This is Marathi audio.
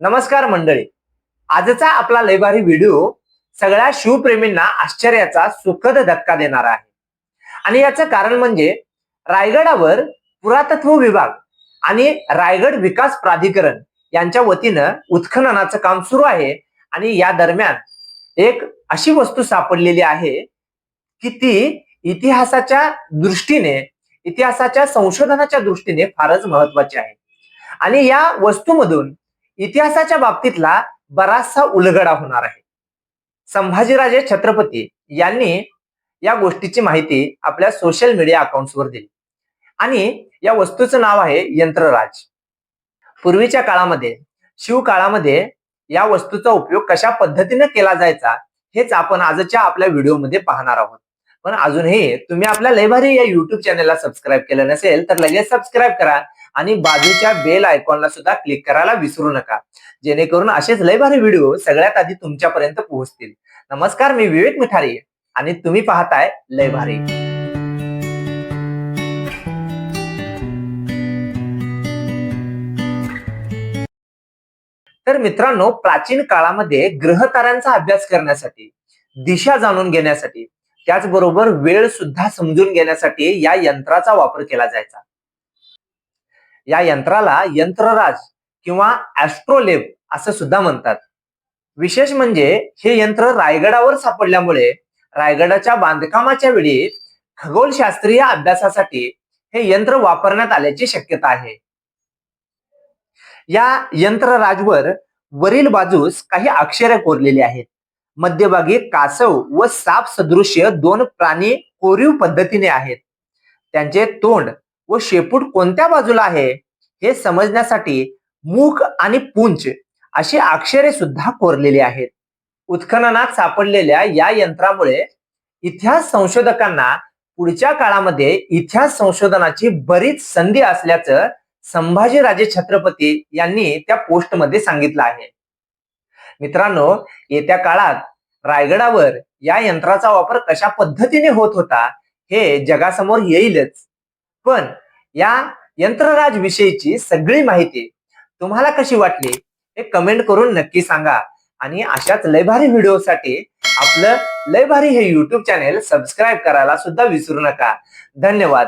नमस्कार मंडळी. आजचा आपला लयभारी व्हिडिओ सगळ्या शिवप्रेमींना आश्चर्याचा सुखद धक्का देणारा आहे. आणि याचं कारण म्हणजे रायगडावर पुरातत्व विभाग आणि रायगड विकास प्राधिकरण यांच्या वतीनं उत्खननाचं काम सुरू आहे. आणि या दरम्यान एक अशी वस्तू सापडलेली आहे की ती इतिहासाच्या दृष्टीने इतिहासाच्या संशोधनाच्या दृष्टीने फारच महत्वाची आहे. आणि या वस्तूमधून इतिहासाच्या बाबतीतला बराचसा उलगडा होणार आहे. संभाजीराजे छत्रपती यांनी या गोष्टीची माहिती आपल्या सोशल मीडिया अकाउंट्सवर दिली. आणि या वस्तूचं नाव आहे यंत्रराज. पूर्वीच्या काळामध्ये शिवकाळामध्ये या वस्तूचा उपयोग कशा पद्धतीने केला जायचा हेच आपण आजच्या आपल्या व्हिडिओमध्ये पाहणार आहोत. पण अजूनही तुम्ही आपल्या लयभारी या युट्यूब चॅनलला सबस्क्राईब केलं नसेल तर लगेच सबस्क्राईब करा. आणि बाजूच्या बेल आयकॉनला सुद्धा क्लिक करायला विसरू नका. जेणेकरून असेच लय भारी व्हिडिओ सगळ्यात आधी तुमच्यापर्यंत पोहोचतील. नमस्कार मी विवेक मिठारी आणि तुम्ही पाहताय लय भारी. तर मित्रांनो प्राचीन काळामध्ये ग्रहताऱ्यांचा अभ्यास करण्यासाठी दिशा जाणून घेण्यासाठी त्याचबरोबर वेळ सुद्धा समजून घेण्यासाठी या यंत्राचा वापर केला जायचा. या यंत्राला यंत्रराज किंवा ऍस्ट्रोलेव असं सुद्धा म्हणतात. विशेष म्हणजे हे यंत्र रायगडावर सापडल्यामुळे रायगडाच्या बांधकामाच्या वेळी खगोलशास्त्रीय अभ्यासासाठी हे यंत्र वापरण्यात आल्याची शक्यता आहे. या यंत्रराजवर वरील बाजूस काही अक्षरे कोरलेली आहेत. मध्यभागी कासव व साप सदृश्य दोन प्राणी कोरीव पद्धतीने आहेत. त्यांचे तोंड व शेपूट कोणत्या बाजूला आहे? हे समजण्यासाठी मुख आणि पुंच अशी अक्षरे सुद्धा कोरलेली आहेत. उत्खननात सापडलेल्या या यंत्रामुळे इतिहास संशोधकांना पुढच्या काळामध्ये इतिहास संशोधनाची बरीच संधी असल्याचं संभाजीराजे छत्रपती यांनी त्या पोस्टमध्ये सांगितलं आहे. मित्रांनो येत्या काळात रायगडावर या यंत्राचा वापर कशा पद्धतीने होत होता हे जगासमोर येईलच. पण या यंत्रराज विषयीची सगळी माहिती तुम्हाला कशी वाटली हे कमेंट करून नक्की सांगा. आणि अशाच लयभारी व्हिडिओसाठी आपलं लयभारी हे युट्यूब चॅनेल सबस्क्राईब करायला सुद्धा विसरू नका. धन्यवाद.